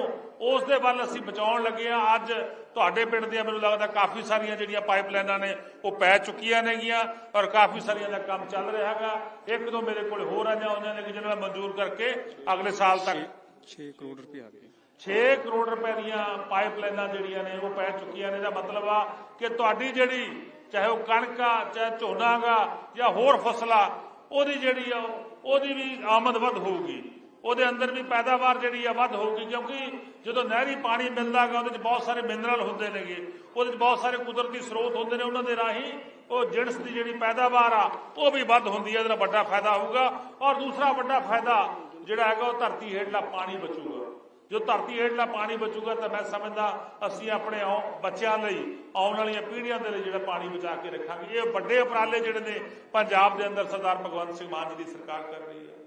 ਉਸ ਦੇ ਵੱਲ ਅਸੀਂ ਬਚਾਉਣ ਲੱਗੇ ਆ ਅੱਜ ਤੁਹਾਡੇ ਪਿੰਡ ਦੀਆਂ ਮੈਨੂੰ ਲੱਗਦਾ ਕਾਫੀ ਸਾਰੀਆਂ ਜਿਹੜੀਆਂ ਪਾਈਪਲਾਈਨਾਂ ਨੇ ਉਹ ਪੈ ਚੁੱਕੀਆਂ ਨੇਗੀਆਂ ਔਰ ਕਾਫੀ ਸਾਰੀਆਂ ਦਾ ਕੰਮ ਚੱਲ ਰਿਹਾ ਹੈਗਾ। ਇੱਕ ਦੋ ਮੇਰੇ ਕੋਲ ਹੋਰ ਆਈਆਂ ਹੋਈਆਂ ਨੇ ਕਿ ਜਿਹਨਾਂ ਮੈਂ ਮਨਜ਼ੂਰ ਕਰਕੇ ਅਗਲੇ ਸਾਲ ਤੱਕ 6 ਕਰੋੜ ਰੁਪਏ ਆ ਗਏ। 6 ਕਰੋੜ ਰੁਪਏ ਦੀਆਂ ਪਾਈਪਲਾਈਨਾਂ ਜਿਹੜੀਆਂ ਨੇ ਉਹ ਪੈ ਚੁੱਕੀਆਂ ਨੇ। ਇਹਦਾ ਮਤਲਬ ਆ ਕਿ ਤੁਹਾਡੀ ਜਿਹੜੀ ਚਾਹੇ ਉਹ ਕਣਕ ਆ ਚਾਹੇ ਝੋਨਾ ਗਾ ਜਾਂ ਹੋਰ ਫਸਲਾਂ ਉਹਦੀ ਜਿਹੜੀ ਆ ਉਹਦੀ ਵੀ ਆਮਦ ਵੱਧ ਹੋਊਗੀ। ਉਹਦੇ ਅੰਦਰ ਵੀ ਪੈਦਾਵਾਰ ਜਿਹੜੀ ਆ ਵੱਧ ਹੋਊਗੀ, ਕਿਉਂਕਿ ਜਦੋਂ ਨਹਿਰੀ ਪਾਣੀ ਮਿਲਦਾ ਗਾ ਉਹਦੇ ਵਿੱਚ ਬਹੁਤ ਸਾਰੇ ਮਿਨਰਲ ਹੁੰਦੇ ਨੇਗੇ। ਉਹਦੇ ਵਿੱਚ ਬਹੁਤ ਸਾਰੇ ਕੁਦਰਤੀ ਸਰੋਤ ਹੁੰਦੇ ਨੇ ਉਹਨਾਂ ਦੇ ਰਾਹੀਂ ਉਹ ਜਿਣਸ ਦੀ ਜਿਹੜੀ ਪੈਦਾਵਾਰ ਆ, ਉਹ ਵੀ ਵੱਧ ਹੁੰਦੀ ਹੈ ਇਹਦੇ ਵੱਡਾ ਫਾਇਦਾ ਹੋਊਗਾ। ਔਰ ਦੂਸਰਾ ਵੱਡਾ ਫਾਇਦਾ ਜਿਹੜਾ ਹੈਗਾ, ਉਹ ਧਰਤੀ ਹੇਠਲਾ ਪਾਣੀ ਬਚੂਗਾ। ਜੋ ਧਰਤੀ ਹੇਠਲਾ ਪਾਣੀ ਬਚੂਗਾ, ਤਾਂ ਮੈਂ ਸਮਝਦਾ ਅਸੀਂ ਆਪਣੇ ਆਉ- ਬੱਚਿਆਂ ਲਈ, ਆਉਣ ਵਾਲੀਆਂ ਪੀੜ੍ਹੀਆਂ ਦੇ ਲਈ ਜਿਹੜਾ ਪਾਣੀ ਬਚਾ ਕੇ ਰੱਖਾਂਗੇ। ਇਹ ਵੱਡੇ ਉਪਰਾਲੇ ਜਿਹੜੇ ਨੇ ਪੰਜਾਬ ਦੇ ਅੰਦਰ ਸਰਦਾਰ ਭਗਵੰਤ ਸਿੰਘ ਮਾਨ ਜੀ ਦੀ ਸਰਕਾਰ ਕਰ ਰਹੀ ਹੈ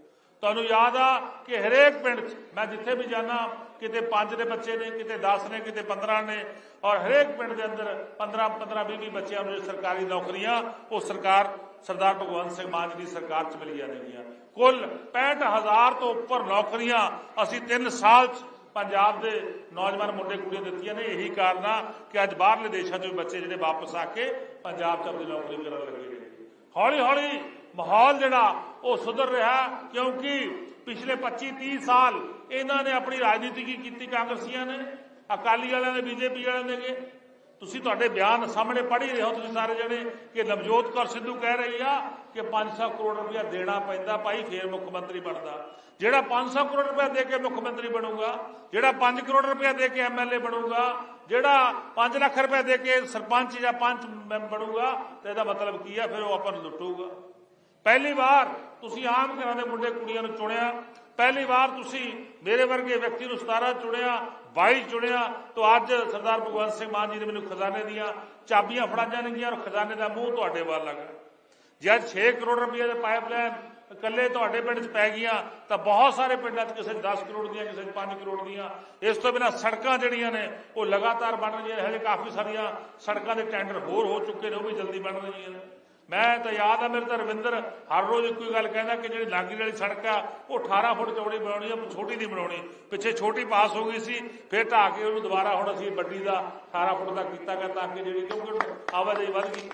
ਤੁਹਾਨੂੰ ਯਾਦ ਆ ਕਿ ਹਰੇਕ ਪਿੰਡ 'ਚ ਮੈਂ ਜਿੱਥੇ ਵੀ ਜਾਣਾ ਕਿਤੇ 5 ਦੇ ਬੱਚੇ ਨੇ, ਕਿਤੇ 10 ਨੇ, ਕਿਤੇ 15 ਨੇ, ਔਰ ਹਰੇਕ ਪਿੰਡ ਦੇ ਅੰਦਰ 15 15 20 20 ਬੱਚਿਆਂ ਨੂੰ ਸਰਕਾਰੀ ਨੌਕਰੀਆਂ, ਉਹ ਸਰਕਾਰ, ਸਰਦਾਰ ਭਗਵੰਤ ਸਿੰਘ ਮਾਨ ਜੀ ਦੀ ਸਰਕਾਰ 'ਚ ਮਿਲੀਆਂ ਨੇਗੀਆਂ। ਕੁੱਲ 65000 ਤੋਂ ਉੱਪਰ ਨੌਕਰੀਆਂ ਅਸੀਂ 3 ਸਾਲ 'ਚ ਪੰਜਾਬ ਦੇ ਨੌਜਵਾਨ ਮੁੰਡੇ ਕੁੜੀਆਂ ਦਿੱਤੀਆਂ ਨੇ। ਇਹੀ ਕਾਰਨ ਆ ਕਿ ਅੱਜ ਬਾਹਰਲੇ ਦੇਸ਼ਾਂ 'ਚੋਂ ਬੱਚੇ ਜਿਹੜੇ ਵਾਪਸ ਆ ਕੇ ਪੰਜਾਬ 'ਚ ਆਪਣੀ ਨੌਕਰੀ ਕਰਨ ਲੱਗੇ ਨੇ। ਹੌਲੀ ਹੌਲੀ ਮਾਹੌਲ ਜਿਹੜਾ ਉਹ ਸੁਧਰ ਰਿਹਾ ਕਿਉਂਕਿ ਪਿਛਲੇ 25 30 ਸਾਲ ਇਹਨਾਂ ਨੇ ਆਪਣੀ ਰਾਜਨੀਤੀ ਕੀ ਕੀਤੀ? ਕਾਂਗਰਸੀਆਂ ਨੇ, ਅਕਾਲੀ ਵਾਲਿਆਂ ਨੇ, ਬੀਜੇਪੀ ਵਾਲਿਆਂ ਨੇ ਤੁਸੀਂ ਤੁਹਾਡੇ ਬਿਆਨ ਸਾਹਮਣੇ ਪੜ੍ਹ ਹੀ ਰਹੇ ਹੋ ਤੁਸੀਂ ਸਾਰੇ ਜਣੇ ਕਿ ਨਵਜੋਤ ਕੌਰ ਸਿੱਧੂ ਕਹਿ ਰਹੀ ਆ ਕਿ 500 ਕਰੋੜ ਰੁਪਇਆ ਦੇਣਾ ਪੈਂਦਾ ਭਾਈ, ਫੇਰ ਮੁੱਖ ਮੰਤਰੀ ਬਣਦਾ। ਜਿਹੜਾ 500 ਕਰੋੜ ਰੁਪਇਆ ਦੇ ਕੇ ਮੁੱਖ ਮੰਤਰੀ ਬਣੂਗਾ, ਜਿਹੜਾ 5 ਕਰੋੜ ਰੁਪਇਆ ਦੇ ਕੇ ਐਮਐਲਏ ਬਣੂਗਾ, ਜਿਹੜਾ 5 ਲੱਖ ਰੁਪਇਆ ਦੇ ਕੇ ਸਰਪੰਚ ਜਾਂ ਪੰਚ ਬਣੂਗਾ, ਤੇ ਇਹਦਾ ਮਤਲਬ ਕੀ ਆ? ਫਿਰ ਉਹ ਆਪਾਂ ਨੂੰ ਲੁੱਟੂਗਾ। ਪਹਿਲੀ ਵਾਰ ਤੁਸੀਂ ਆਮ ਘਰਾਂ ਦੇ ਮੁੰਡੇ ਕੁੜੀਆਂ ਨੂੰ ਚੁਣਿਆ, ਪਹਿਲੀ ਵਾਰ ਤੁਸੀਂ ਮੇਰੇ ਵਰਗੇ ਵਿਅਕਤੀ ਨੂੰ 17 ਚੁਣਿਆ 22 ਚੁਣਿਆ, ਤਾਂ ਅੱਜ ਸਰਦਾਰ ਭਗਵੰਤ ਸਿੰਘ ਮਾਨ ਜੀ ਨੇ ਮੈਨੂੰ ਖਜ਼ਾਨੇ ਦੀਆਂ ਚਾਬੀਆਂ ਫੜਾਈਆਂ ਨੇਗੀਆਂ ਔਰ ਖਜ਼ਾਨੇ ਦਾ ਮੂੰਹ ਤੁਹਾਡੇ ਵੱਲ ਲੱਗਾ ਜੇ ਅੱਜ 6 ਕਰੋੜ ਰੁਪਏ ਦੇ ਪਾਈਪਲਾਈਨ ਇਕੱਲੇ ਤੁਹਾਡੇ ਪਿੰਡ 'ਚ ਪੈ ਗਈਆਂ, ਤਾਂ ਬਹੁਤ ਸਾਰੇ ਪਿੰਡਾਂ 'ਚ ਕਿਸੇ 'ਚ 10 ਕਰੋੜ ਦੀਆਂ, ਕਿਸੇ 'ਚ 5 ਕਰੋੜ ਦੀਆਂ। ਇਸ ਤੋਂ ਬਿਨਾਂ ਸੜਕਾਂ ਜਿਹੜੀਆਂ ਨੇ, ਉਹ ਲਗਾਤਾਰ ਬਣ ਰਹੀਆਂ ਨੇ। ਹਜੇ ਕਾਫੀ ਸਾਰੀਆਂ ਸੜਕਾਂ ਦੇ ਟੈਂਡਰ ਹੋਰ ਹੋ ਚੁੱਕੇ ਨੇ, ਉਹ ਵੀ ਜਲਦੀ ਬਣ ਰਹੀਆਂ ਨੇ। ਮੈਂ ਤਾਂ ਯਾਦ ਆ ਮੇਰੇ ਤਾਂ ਰਵਿੰਦਰ ਹਰ ਰੋਜ਼ ਇੱਕੋ ਹੀ ਗੱਲ ਕਹਿੰਦਾ ਕਿ ਜਿਹੜੀ ਲਾਗੀ ਵਾਲੀ ਸੜਕ ਆ, ਉਹ 18 ਫੁੱਟ ਚੌੜੀ ਬਣਾਉਣੀ ਆ ਛੋਟੀ ਨਹੀਂ ਬਣਾਉਣੀ। ਪਿੱਛੇ ਛੋਟੀ ਪਾਸ ਹੋ ਗਈ ਸੀ, ਫਿਰ ਢਾਹ ਕੇ ਉਹਨੂੰ ਦੁਬਾਰਾ ਹੁਣ ਅਸੀਂ ਵੱਡੀ ਦਾ 18 ਫੁੱਟ ਦਾ ਕੀਤਾ ਗਿਆ ਤਾਂ ਕਿ ਜਿਹੜੀ ਕਿਉਂਕਿ ਆਵਾਜਾਈ ਵੱਧ ਗਈ।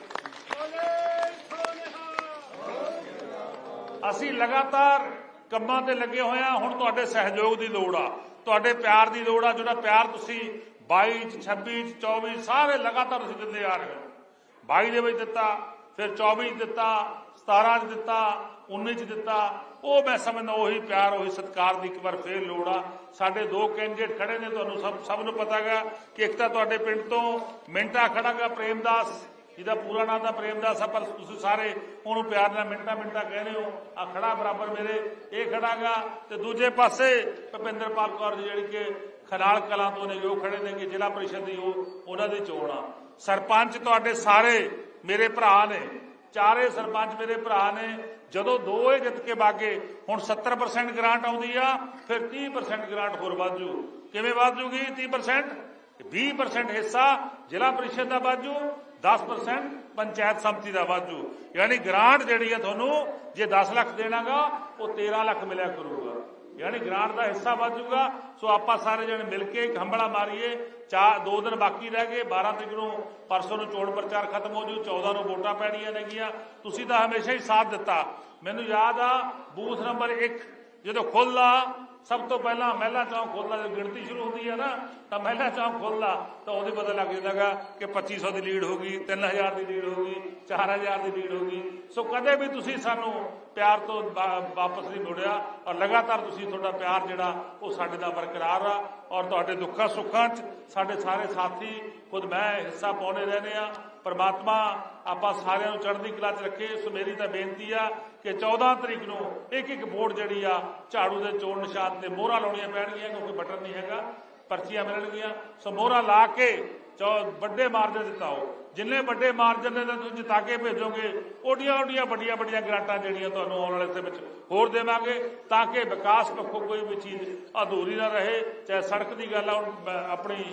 ਅਸੀਂ ਲਗਾਤਾਰ ਕੰਮਾਂ ਤੇ ਲੱਗੇ ਹੋਏ ਆ, ਹੁਣ ਤੁਹਾਡੇ ਸਹਿਯੋਗ ਦੀ ਲੋੜ ਆ। ਤੁਹਾਡੇ ਪਿਆਰ ਦੀ ਲੋੜ ਆ, ਜਿਹੜਾ ਪਿਆਰ ਤੁਸੀਂ 22 ਚ 26 ਚ 24 ਸਾਰੇ ਲਗਾਤਾਰ ਤੁਸੀਂ ਦਿੰਦੇ ਆ ਰਹੇ ਹੋ। 22 ਦੇ ਵਿੱਚ ਦਿੱਤਾ ਫਿਰ 24 ਚ ਦਿੱਤਾ 17 ਚ ਦਿੱਤਾ 19 ਚ ਦਿੱਤਾ। ਉਹ ਮੈਂ ਸਮਝਦਾ ਉਹੀ ਪਿਆਰ, ਉਹੀ ਸਤਿਕਾਰ ਦੀ ਇੱਕ ਵਾਰ ਫੇਰ ਲੋੜ ਆ। ਸਾਡੇ ਦੋ ਕੈਂਡੀਡੇਟ ਖੜੇ ਨੇ, ਤੁਹਾਨੂੰ ਸਭ ਸਭ ਨੂੰ ਪਤਾਗਾ ਕਿ ਇੱਕ ਤਾਂ ਤੁਹਾਡੇ ਪਿੰਡ ਤੋਂ ਮਿੰਟਾ ਖੜਾਗਾ ਪ੍ਰੇਮਦਾਸ। ਜਿਹਦਾ ਪੂਰਾ ਨਾਮ ਤਾਂ ਪ੍ਰੇਮਦਾਸ ਆ, ਪਰ ਤੁਸੀਂ ਸਾਰੇ ਉਹਨੂੰ ਪਿਆਰ ਨਾਲ ਮਿੰਟਾ ਮਿੰਟਾ ਕਹਿੰਦੇ ਹੋ। ਆ ਖੜਾ ਬਰਾਬਰ ਮੇਰੇ, ਇਹ ਖੜਾਗਾ ਤੇ ਦੂਜੇ ਪਾਸੇ ਭਪਿੰਦਰਪਾਲ ਕੌਰ ਜਿਹੜੀ ਕਿ ਖਨਾਲ ਕਲਾਂ ਤੋਂ ਨੇ, ਜੋ ਖੜੇ ਨੇ ਕਿ ਜ਼ਿਲ੍ਹਾ ਪਰਿਸ਼ਦ ਦੀ ਉਹ ਉਹਨਾਂ ਦੀ ਚੋਣ ਆ। ਸਰਪੰਚ ਤੁਹਾਡੇ ਸਾਰੇ ਮੇਰੇ ਭਰਾ ਨੇ, ਚਾਰੇ ਸਰਪੰਚ ਮੇਰੇ ਭਰਾ ਨੇ, ਜਦੋਂ ਦੋ ਇਹ ਜਿੱਤ ਕੇ ਬਾਗੇ, ਹੁਣ 70% ਗ੍ਰਾਂਟ ਆਉਂਦੀ ਆ, ਫਿਰ 30% ਗ੍ਰਾਂਟ ਹੋਰ ਵੱਧ ਜੂ। ਕਿਵੇਂ ਵੱਧ ਜੂਗੀ 30% 20% ਹਿੱਸਾ ਜ਼ਿਲ੍ਹਾ ਪਰਿਸ਼ਦ ਦਾ ਵਾਜੂ 10% ਪੰਚਾਇਤ ਸਮਤੀ ਦਾ ਵਾਜੂ ਯਾਨੀ ਗ੍ਰਾਂਟ ਜਿਹੜੀ ਆ ਤੁਹਾਨੂੰ, ਜੇ 10 ਲੱਖ ਦੇਣਾਗਾ, ਉਹ 13 ਲੱਖ ਮਿਲਿਆ ਕਰੂਗਾ। ਯਾਨੀ ਗ੍ਰਾਂਟ ਦਾ ਹਿੱਸਾ ਵਾਜੂਗਾ ਸੋ ਆਪਾਂ ਸਾਰੇ ਜਣੇ ਮਿਲ ਕੇ ਇੱਕ ਹੰਬਲਾ ਮਾਰੀਏ। ਚਾਰ ਦੋ ਦਿਨ ਬਾਕੀ ਰਹਿ ਗਏ। 12 ਤਰੀਕ ਨੂੰ ਪਰਸੋਂ ਨੂੰ ਚੋਣ ਪ੍ਰਚਾਰ ਖਤਮ ਹੋ ਜੂ। 14 ਨੂੰ ਵੋਟਾਂ ਪੈਣੀਆਂ ਨੇਗੀਆਂ ਤੁਸੀਂ ਤਾਂ ਹਮੇਸ਼ਾ ਹੀ ਸਾਥ ਦਿੱਤਾ। ਮੈਨੂੰ ਯਾਦ ਆ, ਬੂਥ ਨੰਬਰ 1 ਜਦੋਂ ਖੁੱਲ੍ਹਾ ਸਭ ਤੋਂ ਪਹਿਲਾਂ ਮਹਿਲਾ ਚੌਂਕ ਖੋਲਣਾ ਜਦੋਂ ਗਿਣਤੀ ਸ਼ੁਰੂ ਹੁੰਦੀ ਹੈ ਨਾ, ਤਾਂ ਮਹਿਲਾ ਚੌਂਕ ਖੋਲਦਾ ਤਾਂ ਉਹਦੇ ਪਤਾ ਲੱਗ ਜਾਂਦਾਗਾ ਕਿ 2500 ਦੀ ਲੀਡ ਹੋ ਗਈ 3000 ਦੀ ਲੀਡ ਹੋ ਗਈ 4000 ਦੀ ਲੀਡ ਹੋ ਗਈ। ਸੋ ਕਦੇ ਵੀ ਤੁਸੀਂ ਸਾਨੂੰ ਪਿਆਰ ਤੋਂ ਵਾਪਸ ਨਹੀਂ ਮੁੜਿਆ ਔਰ ਲਗਾਤਾਰ ਤੁਸੀਂ ਤੁਹਾਡਾ ਪਿਆਰ ਜਿਹੜਾ, ਉਹ ਸਾਡੇ ਦਾ ਬਰਕਰਾਰ ਆ ਔਰ ਤੁਹਾਡੇ ਦੁੱਖਾਂ ਸੁੱਖਾਂ 'ਚ ਸਾਡੇ ਸਾਰੇ ਸਾਥੀ, ਖੁਦ ਮੈਂ ਹਿੱਸਾ ਪਾਉਣੇ ਰਹਿੰਦੇ ਆ ਪਰਮਾਤਮਾ ਆਪਾਂ ਸਾਰਿਆਂ ਨੂੰ ਚੜ੍ਹਦੀ ਕਲਾ 'ਚ ਰੱਖੇ। ਸੋ ਮੇਰੀ ਤਾਂ ਬੇਨਤੀ ਆ ਕਿ 14 ਤਰੀਕ ਨੂੰ ਇੱਕ ਇੱਕ ਵੋਟ ਜਿਹੜੀ ਆ ਝਾੜੂ ਦੇ ਚੋਣ ਨਿਸ਼ਾਨ ਤੇ ਮੋਹਰਾਂ ਲਾਉਣੀਆਂ ਪੈਣਗੀਆਂ, ਕਿਉਂਕਿ ਬਟਨ ਨਹੀਂ ਹੈਗਾ, ਪਰਚੀਆਂ ਮਿਲਣਗੀਆਂ। ਸੋ ਮੋਹਰਾ ਲਾ ਕੇ ਚੌ ਵੱਡੇ ਮਾਰਜਨ ਜਿਤਾਓ ਜਿੰਨੇ ਵੱਡੇ ਮਾਰਜਨ ਦੇ ਤੁਸੀਂ ਜਿਤਾ ਕੇ ਭੇਜੋਗੇ, ਓਡੀਆਂ ਓਡੀਆਂ ਵੱਡੀਆਂ ਵੱਡੀਆਂ ਗ੍ਰਾਂਟਾਂ ਜਿਹੜੀਆਂ ਤੁਹਾਨੂੰ ਆਉਣ ਵਾਲੇ ਸਮੇਂ ਵਿੱਚ ਹੋਰ ਦੇਵਾਂਗੇ, ਤਾਂ ਕਿ ਵਿਕਾਸ ਪੱਖੋਂ ਕੋਈ ਵੀ ਚੀਜ਼ ਅਧੂਰੀ ਨਾ ਰਹੇ। ਚਾਹੇ ਸੜਕ ਦੀ ਗੱਲ ਆ ਆਪਣੀ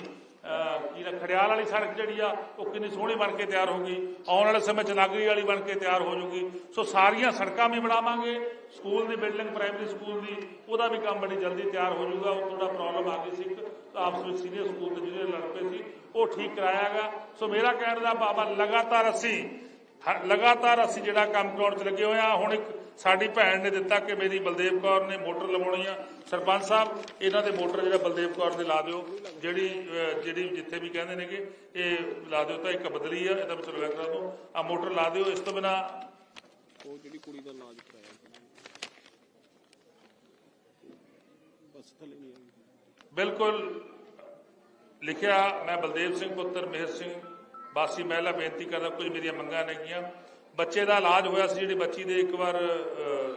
ਅਹ, ਕੀ ਨਾ, ਖੜਿਆਲ ਵਾਲੀ ਸੜਕ ਜਿਹੜੀ ਆ, ਉਹ ਕਿੰਨੀ ਸੋਹਣੀ ਬਣ ਕੇ ਤਿਆਰ ਹੋ ਗਈ। ਆਉਣ ਵਾਲੇ ਸਮੇਂ ਚ ਨਾਗਰੀ ਵਾਲੀ ਬਣ ਕੇ ਤਿਆਰ ਹੋ ਜੂਗੀ। ਸੋ ਸਾਰੀਆਂ ਸੜਕਾਂ ਵੀ ਬਣਾਵਾਂਗੇ। ਸਕੂਲ ਦੀ ਬਿਲਡਿੰਗ, ਪ੍ਰਾਇਮਰੀ ਸਕੂਲ ਦੀ, ਉਹਦਾ ਵੀ ਕੰਮ ਬੜੀ ਜਲਦੀ ਤਿਆਰ ਹੋ ਜਾਊਗਾ ਉਹ ਥੋੜਾ ਪ੍ਰੋਬਲਮ ਆ ਗਈ ਸੀ ਇੱਕ ਆਪਸ ਵਿੱਚ ਸੀਨੀਅਰ ਸਕੂਲ ਦੇ ਜਿਹੜੇ ਲੜ ਪਏ ਸੀ, ਉਹ ਠੀਕ ਕਰਾਇਆਗਾ ਸੋ ਮੇਰਾ ਕਹਿਣ ਦਾ ਬਾਬਾ, ਲਗਾਤਾਰ ਅਸੀਂ, ਹ- ਲਗਾਤਾਰ ਅਸੀਂ ਜਿਹੜਾ ਕੰਮ ਕਰਾਉਣ ਚ ਲੱਗੇ ਹੋਏ ਆ, ਹੁਣ ਇੱਕ ਸਾਡੀ ਭੈਣ ਨੇ ਦਿੱਤਾ ਕਿ ਮੇਰੀ ਬਲਦੇਵ ਕੌਰ ਨੇ ਮੋਟਰ ਲਵਾਉਣੀ ਆ। ਸਰਪੰਚ ਸਾਹਿਬ ਇਹਨਾਂ ਦੇ ਮੋਟਰ ਜਿਹੜਾ ਬਲਦੇਵ ਕੌਰ ਦੇ ਲਾ ਦਿਓ। ਜਿਹੜੀ ਜਿਹੜੀ ਜਿੱਥੇ ਵੀ ਕਹਿੰਦੇ ਨੇਗੇ ਇਹ ਲਾ ਦਿਓ ਤਾਂ ਇੱਕ ਬਦਲੀ ਆ ਇਹਦਾ ਵੀ ਚਲੋ ਕਰਾ ਦਿਓ। ਆ ਮੋਟਰ ਲਾ ਦਿਓ ਇਸ ਤੋਂ ਬਿਨਾ ਉਹ ਜਿਹੜੀ ਕੁੜੀ ਦਾ ਇਲਾਜ ਕਰਾਇਆ। ਬਸ ਥੱਲੇ ਨਹੀਂ ਬਿਲਕੁਲ ਲਿਖਿਆ ਮੈਂ ਬਲਦੇਵ ਸਿੰਘ ਪੁੱਤਰ ਮਿਹਰ ਸਿੰਘ ਬਾਸੀ ਮਹਿਲਾ ਬੇਨਤੀ ਕਰਦਾ ਕੁਝ ਮੇਰੀਆਂ ਮੰਗਾਂ ਨੇਗੀਆਂ। ਬੱਚੇ ਦਾ ਇਲਾਜ ਹੋਇਆ ਸੀ ਜਿਹੜੀ ਬੱਚੀ ਦੇ ਇੱਕ ਵਾਰ ਅਹ,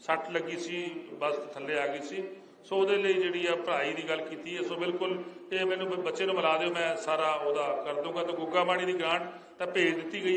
ਸੱਟ ਲੱਗੀ ਸੀ ਬਸ ਥੱਲੇ ਆ ਗਈ ਸੀ। ਸੋ ਉਹਦੇ ਲਈ ਜਿਹੜੀ ਆ ਪੜ੍ਹਾਈ ਦੀ ਗੱਲ ਕੀਤੀ ਹੈ। ਸੋ ਬਿਲਕੁਲ ਇਹ ਮੈਨੂੰ ਬੱਚੇ ਨੂੰ ਮਿਲਾ ਦਿਓ ਮੈਂ ਸਾਰਾ ਉਹਦਾ ਕਰ ਦੂੰਗਾ। ਤੇ ਗੁੱਗਾ ਬਾਣੀ ਦੀ ਗ੍ਰਾਂਟ ਤਾਂ ਭੇਜ ਦਿੱਤੀ ਗਈ